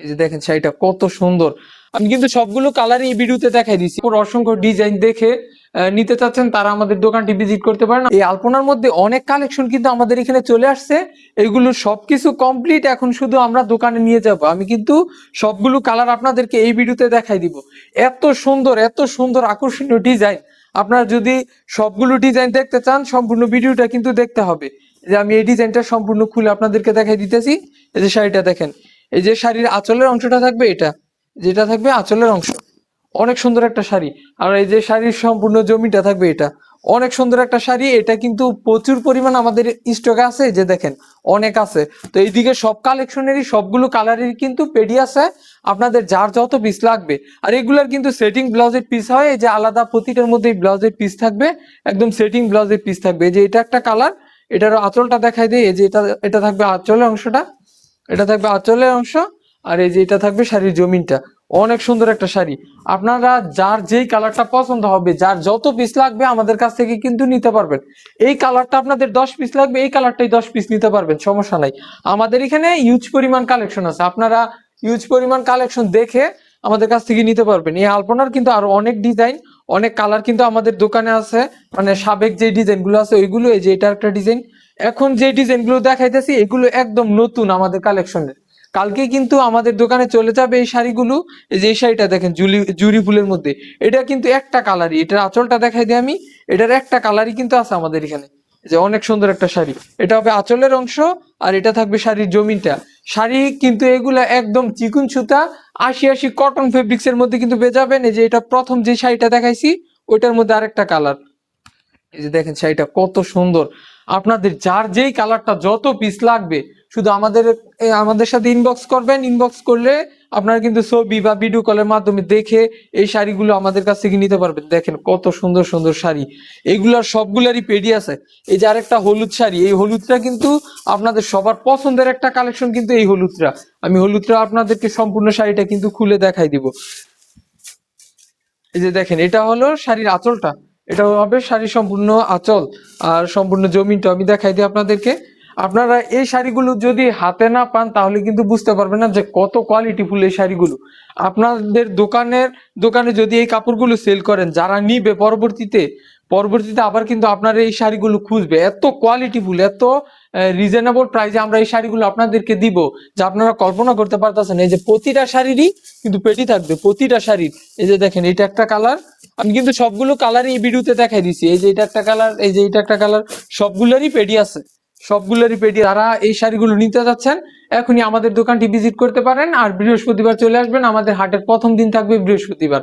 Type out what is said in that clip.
এই যে দেখেন শাড়িটা কত সুন্দর। আমি কিন্তু সবগুলো কালার এই ভিডিওতে দেখাই দিচ্ছি পুরো অসংখ্য ডিজাইন দেখে নিতে চাচ্ছেন, তারা আমাদের দোকানটি ভিজিট করতে পারেন। এই আলপনার মধ্যে অনেক কালেকশন কিন্তু আমাদের এখানে চলে আসছে। এগুলো সবকিছু কমপ্লিট এখন শুধু আমরা দোকানে নিয়ে যাব। আমি কিন্তু সবগুলো কালার আপনাদেরকে এই ভিডিওতে দেখাই দিব। এত সুন্দর এত সুন্দর আকর্ষণীয় ডিজাইন আপনারা যদি সবগুলো ডিজাইন দেখতে চান, সম্পূর্ণ ভিডিওটা কিন্তু দেখতে হবে। যে আমি এই ডিজাইনটা সম্পূর্ণ খুলে আপনাদেরকে দেখাই দিতেছি। এই যে শাড়িটা দেখেন। এই যে শাড়ির আঁচলের অংশটা থাকবে এটা, যেটা থাকবে আঁচলের অংশ। অনেক সুন্দর একটা শাড়ি। আর এই যে শাড়ির সম্পূর্ণ জমিটা থাকবে এটা। অনেক সুন্দর একটা শাড়ি। এটা কিন্তু প্রচুর পরিমাণ আমাদের স্টকে আছে যে দেখেন, অনেক আছে। তো এইদিকে সব কালেকশনেরই সবগুলো কালারেরই কিন্তু পেডি আছে। আপনাদের যার যত পিস লাগবে। আর এগুলার কিন্তু সেটিং ব্লাউজের পিস হয়, এই যে আলাদা প্রতিটার মধ্যে ব্লাউজের পিস থাকবে। একদম সেটিং ব্লাউজের পিস থাকবে। এই যে এটা একটা কালার এটার আঁচলটা দেখাই দেয় এই যে এটা এটা থাকবে আঁচলের অংশটা। এটা থাকবে আঁচলের অংশ, আর এই যে এটা থাকবে শাড়ির জমিনটা। অনেক সুন্দর একটা শাড়ি। আপনারা যার যেই কালারটা পছন্দ হবে, যার যত পিস লাগবে আমাদের কাছ থেকে কিন্তু নিতে পারবেন। এই কালারটা আপনাদের দশ পিস লাগবে, এই কালারটাই দশ পিস নিতে পারবেন, সমস্যা নাই। আমাদের এখানে ইউজ পরিমাণ কালেকশন আছে। আপনারা ইউজ পরিমাণ কালেকশন দেখে আমাদের কাছ থেকে নিতে পারবেন। এই আলপনার কিন্তু আরও অনেক ডিজাইন অনেক কালার কিন্তু আমাদের দোকানে আছে। মানে সাবেক যে ডিজাইনগুলো আছে, ওইগুলো এই যে এটা একটা ডিজাইন এখন যে ডিজাইনগুলো দেখাইতেছি, এগুলো একদম নতুন আমাদের কালেকশনের কালকে কিন্তু আমাদের দোকানে চলে যাবে এই শাড়িগুলো। এই যে এই শাড়িটা দেখেন, জুলি, জুরি ফুলের মধ্যে। এটা কিন্তু একটা কালারই এটার আঁচলটা দেখাই দিই আমি। এটার একটা কালারই কিন্তু আছে আমাদের এখানে। যে অনেক সুন্দর একটা শাড়ি। এটা হবে আঁচলের অংশ আর এটা থাকবে শাড়ির জমিনটা। শাড়ি কিন্তু এগুলা একদম চিকুন সুতা, আশি আশি কটন ফেব্রিক্স এর মধ্যে কিন্তু যাবেন। এই যে এটা প্রথম যে শাড়িটা দেখাইছি, ওইটার মধ্যে আরেকটা কালার এই যে দেখেন শাড়িটা কত সুন্দর। আপনাদের যার যেই কালারটা যত পিস লাগবে, শুধু আমাদের আমাদের সাথে ইনবক্স করবেন। ইনবক্স করলে আপনারা কিন্তু ছবি বা ভিডিও কলের মাধ্যমে দেখে এই শাড়িগুলো আমাদের কাছ থেকে নিতে পারবেন। দেখেন কত সুন্দর সুন্দর শাড়ি। এগুলার সবগুলারই পেডি আছে। এই যে আরেকটা হলুদ শাড়ি, এই হলুদটা কিন্তু আপনাদের সবার পছন্দের একটা কালেকশন কিন্তু এই হলুদটা। আমি হলুদটা আপনাদেরকে সম্পূর্ণ শাড়িটা কিন্তু খুলে দেখাই দিব। এই যে দেখেন, এটা হলো শাড়ির আঁচলটা। এটা হবে শাড়ির সম্পূর্ণ আঁচল আর সম্পূর্ণ জমিনটা আমি দেখাই দিই আপনাদেরকে। আপনারা এই শাড়িগুলো যদি হাতে না পান, তাহলে কিন্তু বুঝতে পারবেন না যে কত কোয়ালিটিফুল এই শাড়িগুলো। আপনাদের দোকানের, দোকানে যদি এই কাপড়গুলো সেল করেন, যারা নিবে পরবর্তীতে পরবর্তীতে আবার কিন্তু আপনারা এই শাড়িগুলো খুঁজবে। এত কোয়ালিটিফুল এত রিজনেবল প্রাইসে আমরা এই শাড়িগুলো আপনাদেরকে দিব, যে আপনারা কল্পনা করতে পারতেছেন। এই যে প্রতিটা শাড়িরই কিন্তু পেটি থাকবে, প্রতিটা শাড়ির। এই যে দেখেন, এটা একটা কালার আমি কিন্তু সবগুলো কালারই এই ভিডিওতে দেখাই দিছি। এই যে এটা একটা কালার এই যে এটা একটা কালার সবগুলোরই পেটি আছে। সবগুলোরই পেটি তারা এই শাড়িগুলো নিতে যাচ্ছেন। এখনই আমাদের দোকানটি ভিজিট করতে পারেন আর বৃহস্পতিবার চলে আসবেন। আমাদের হাটের প্রথম দিন থাকবে বৃহস্পতিবার।